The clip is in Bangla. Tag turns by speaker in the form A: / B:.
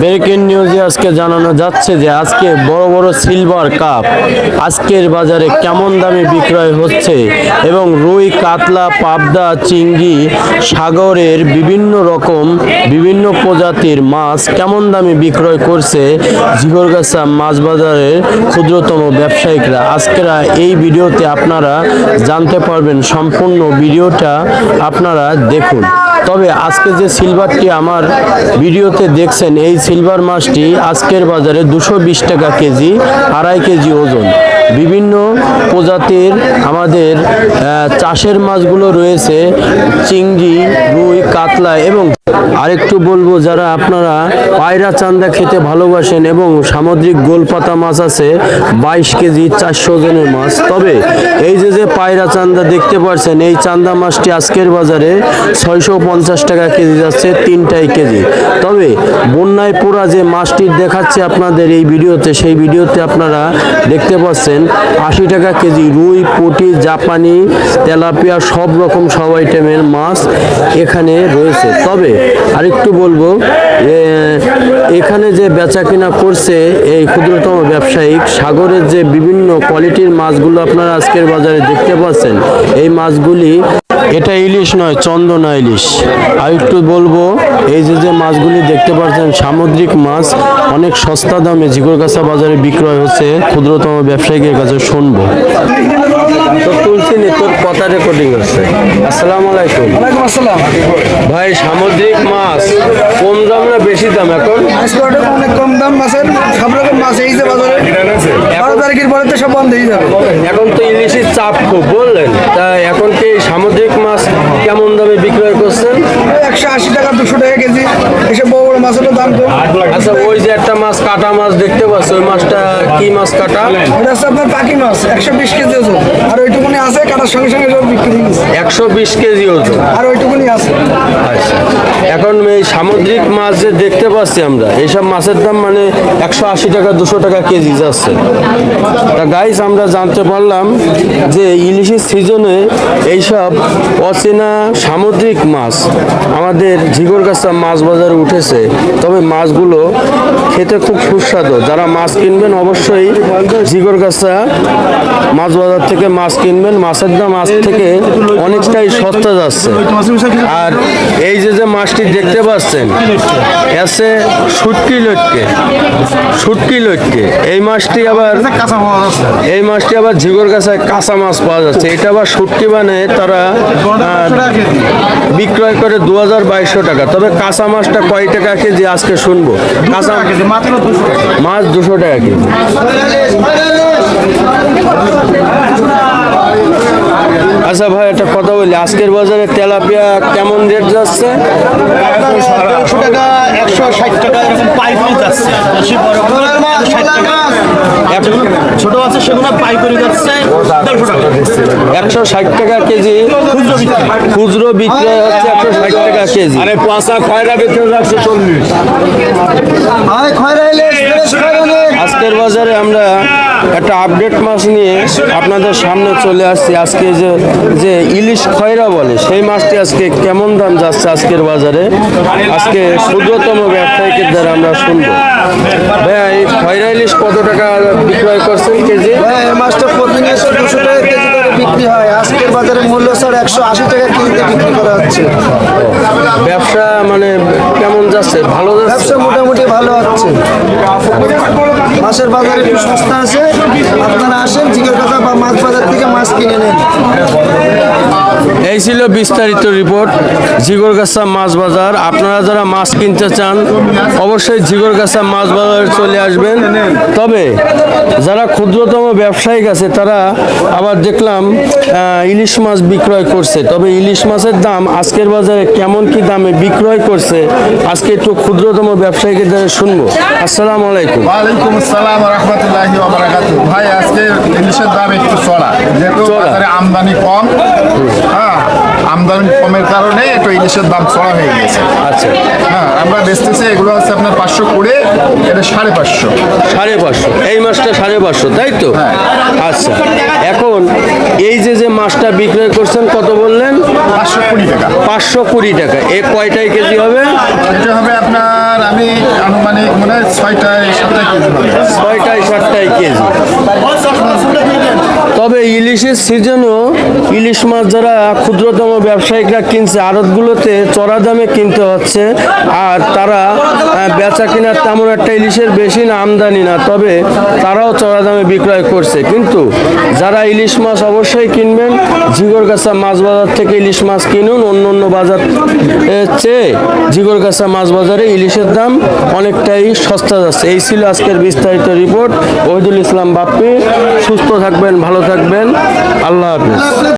A: ব্রেকিং নিউজে আজকে জানানো যাচ্ছে যে আজকে বড় বড় সিলভার কাপ আজকের বাজারে কেমন দামে বিক্রয় হচ্ছে এবং রুই, কাতলা, পাবদা, চিংড়ি, সাগরের বিভিন্ন রকম, বিভিন্ন প্রজাতির মাছ কেমন দামে বিক্রয় করছে ঝিগরগাছা মাছ বাজারের ক্ষুদ্রতম ব্যবসায়িকরা। আজকেরা এই ভিডিওতে আপনারা জানতে পারবেন সম্পূর্ণ ভিডিওটা। আপনারা দেখুন। তবে আজকে যে সিলভারটি আমার ভিডিওতে দেখছেন, এই সিলভার মাছটি আজকের বাজারে দুশো বিশ টাকা কেজি, আড়াই কেজি ওজন। বিভিন্ন প্রজাতির আমাদের চাষের মাছগুলো রয়েছে, চিংড়ি, রুই, কাতলা এবং আরেকটু বলব, যারা আপনারা পায়রা চান্দা খেতে ভালোবাসেন এবং সামুদ্রিক গোলপাতা মাছ আছে, বাইশ কেজি চারশো ওজনের মাছ। তবে এই যে যে পায়রা চান্দা দেখতে পাচ্ছেন এই চান্দা মাছটি আজকের বাজারে ছয়শো পঞ্চাশ টাকা কেজি যাচ্ছে, তিনটাই কেজি। তবে বন্যায় পোড়া যে মাছটি দেখাচ্ছে আপনাদের এই ভিডিওতে, সেই ভিডিওতে আপনারা দেখতে পাচ্ছেন, আশি টাকা কেজি রুই, পুঁটি, জাপানি, তেলাপিয়া, সব রকম সব আইটেমের মাছ এখানে রয়েছে। তবে আরেকটু বলব এ, এখানে যে বেচা কিনা করছে এই ক্ষুদ্রতম ব্যবসায়িক সাগরের যে বিভিন্ন কোয়ালিটির মাছগুলো আপনারা আজকের বাজারে দেখতে পাচ্ছেন এই মাছগুলি এটা ইলিশ নয় চন্দনা ইলিশ। আর একটু বলব এই যে যে মাছগুলি দেখতে পাচ্ছেন সামুদ্রিক মাছ অনেক সস্তা দামে ঝিগরগাছা বাজারে বিক্রয় হচ্ছে ক্ষুদ্রতম ব্যবসায়ীদের কাছে শুনব। তো তুলসী নি, তোর কথা রেকর্ডিং হচ্ছে আসসালামু আলাইকুম।
B: আসসালাম।
A: ভাই সামুদ্রিক মাছ কম দাম না বেশি দাম এখন?
B: অনেক কম দাম মাছের সব রকম মাছ এই যে বাজারে। বারো তারিখের পরে তো সব বন্ধ হয়ে যাবে।
A: এখন তো ইলিশের চাপ খুব বললেন তা এখন কি সামুদ্রিক মাছ কেমন দামে বিক্রয় করছেন?
B: একশো আশি টাকা দুশো টাকা কেজি। এসব বড় বড় মাছেরও দাম কম
A: আচ্ছা ওই যে একটা মাছ কাটা মাছ দেখতে পাচ্ছ ওই মাছটা কি মাছ কাটা?
B: হচ্ছে আপনার পাকি মাছ একশো বিশ কেজি ওজন। কাটার সঙ্গে সঙ্গে সব বিক্রি
A: একশো বিশ কেজি ওজন।
B: আর ওইটুকুনি আছে।
A: আচ্ছা। এখন এই সামুদ্রিক মাছ যে দেখতে পাচ্ছি আমরা এইসব মাছের দাম মানে একশো আশি টাকা, দুশো টাকা কেজি যাচ্ছে। তা গাইস আমরা জানতে পারলাম যে ইলিশের সিজনে এইসব অচেনা সামুদ্রিক মাছ আমাদের ঝিগরগাছা মাছ বাজারে উঠেছে। তবে মাছগুলো খেতে খুব সুস্বাদু। যারা মাছ কিনবেন অবশ্যই ঝিগরগাছা মাছ বাজার থেকে মাছ কিনবেন। মাছের দাম আজ থেকে অনেকটাই সস্তা যাচ্ছে। আর এই যে যে মাছটি দেখতে পাচ্ছেন। এসে শুটকি লটকে শুটকি লটকে। এই মাছটি আবার এই মাছটি আবার ঝিগর গাছায় কাঁচা মাছ পাওয়া যাচ্ছে। এটা আবার শুটকি মানে তারা বিক্রয় করে দু হাজার বাইশশো টাকা। তবে কাঁচা মাছটা কয় টাকা কেজি আজকে শুনব? কাঁচা মাছ দুশো টাকা কেজি। আচ্ছা ভাই একটা কথা বলি। আজকের বাজারে তেলাপিয়া কেমন রেট যাচ্ছে?
C: একশো টাকা একশো ষাট টাকা এরকম পাইকারি যাচ্ছে। ছোট আছে সেগুলো পাইকারি যাচ্ছে দেড়শো টাকা।
A: একশো ষাট টাকা কেজি। খুচরো বিক্রয় হচ্ছে একশো ষাট টাকা কেজি।
C: আরে পয়সা খয়রা বিক্রি যাচ্ছে চল্লিশ।
A: আজকের বাজারে আমরা একটা আপডেট মাছ নিয়ে আপনাদের সামনে চলে আসছি। আজকে যে যে ইলিশ খয়রা বলে, সেই মাছটি আজকে কেমন দাম যাচ্ছে আজকের বাজারে? আজকে ক্ষুদ্রতম ব্যবসায়ীদের দ্বারা আমরা শুনব। এই খয়রা ইলিশ কত টাকা বিক্রয় করছেন কেজি?
B: মাছটা প্রতিদিন দুশো টাকা বিক্রি হয়। আজকের বাজারে মূল্য স্যার একশো আশি টাকা কেজিতে বিক্রি করা হচ্ছে।
A: ব্যবসা মানে কেমন যাচ্ছে? ভালো যাচ্ছে?
B: ব্যবসা মোটামুটি ভালো হচ্ছে। মাছের বাজারে একটু সস্তা আছে। আপনারা আসেন জিগের কথা বা মাছ বাজার থেকে মাছ কিনে নেন।
A: এই ছিল বিস্তারিত রিপোর্ট ঝিগরগাছা মাছ বাজার। আপনারা যারা মাছ কিনতে চান, অবশ্যই ঝিগরগাছা মাছ বাজারে চলে আসবেন। তবে যারা ক্ষুদ্রতম ব্যবসায়িক আছে, তারা আবার দেখলাম ইলিশ মাছ বিক্রয় করছে। তবে ইলিশ মাছের দাম আজকের বাজারে কেমন কি দামে বিক্রয় করছে, আজকে একটু ক্ষুদ্রতম ব্যবসায়ীদের দ্বারা শুনব। আসসালামু আলাইকুম।
D: আসসালাম রহমতুল্লাহি ভাই, আজকে ইলিশের দাম একটু চড়া যেহেতু বাজারে আমদানি কম হ্যাঁ আমদানি কমের কারণে একটু ইলিশের দাম চড়া হয়ে গেছে।
A: আচ্ছা।
D: হ্যাঁ আমরা বেচতেছি এগুলো হচ্ছে আপনার পাঁচশো কুড়ি এটা সাড়ে পাঁচশো।
A: সাড়ে পাঁচশো এই মাছটা সাড়ে পাঁচশো তাই তো? আচ্ছা এখন এই যে যে মাছটা বিক্রয় করছেন কত বললেন?
D: পাঁচশো কুড়ি টাকা।
A: পাঁচশো কুড়ি টাকা এ কয়টাই কেজি হবে?
D: এটা হবে আপনার আমি আনুমানিক ছয়টায় সাতটায় কেজি
A: ছয়টায় সাতটায় কেজি। তবে ইলিশের সিজনও ইলিশ মাছ যারা ক্ষুদ্রতম ব্যবসায়িকরা কিনছে, আড়তগুলোতে চড়া দামে কিনতে হচ্ছে, আর তারা বেচা কেনার তেমন একটা ইলিশের বেশি না, আমদানি না, তবে তারাও চড়া দামে বিক্রয় করছে। কিন্তু যারা ইলিশ মাছ অবশ্যই কিনবেন ঝিগরগাছা মাছ বাজার থেকে ইলিশ মাছ কিনুন অন্য অন্য বাজার চেয়ে ঝিগরগাছা মাছ বাজারে ইলিশের দাম অনেকটাই সস্তা যাচ্ছে। এই ছিল আজকের বিস্তারিত রিপোর্ট ওহিদুল ইসলাম বাপ্পি, সুস্থ থাকবেন, ভালো থাকবেন। আল্লাহ হাফিজ।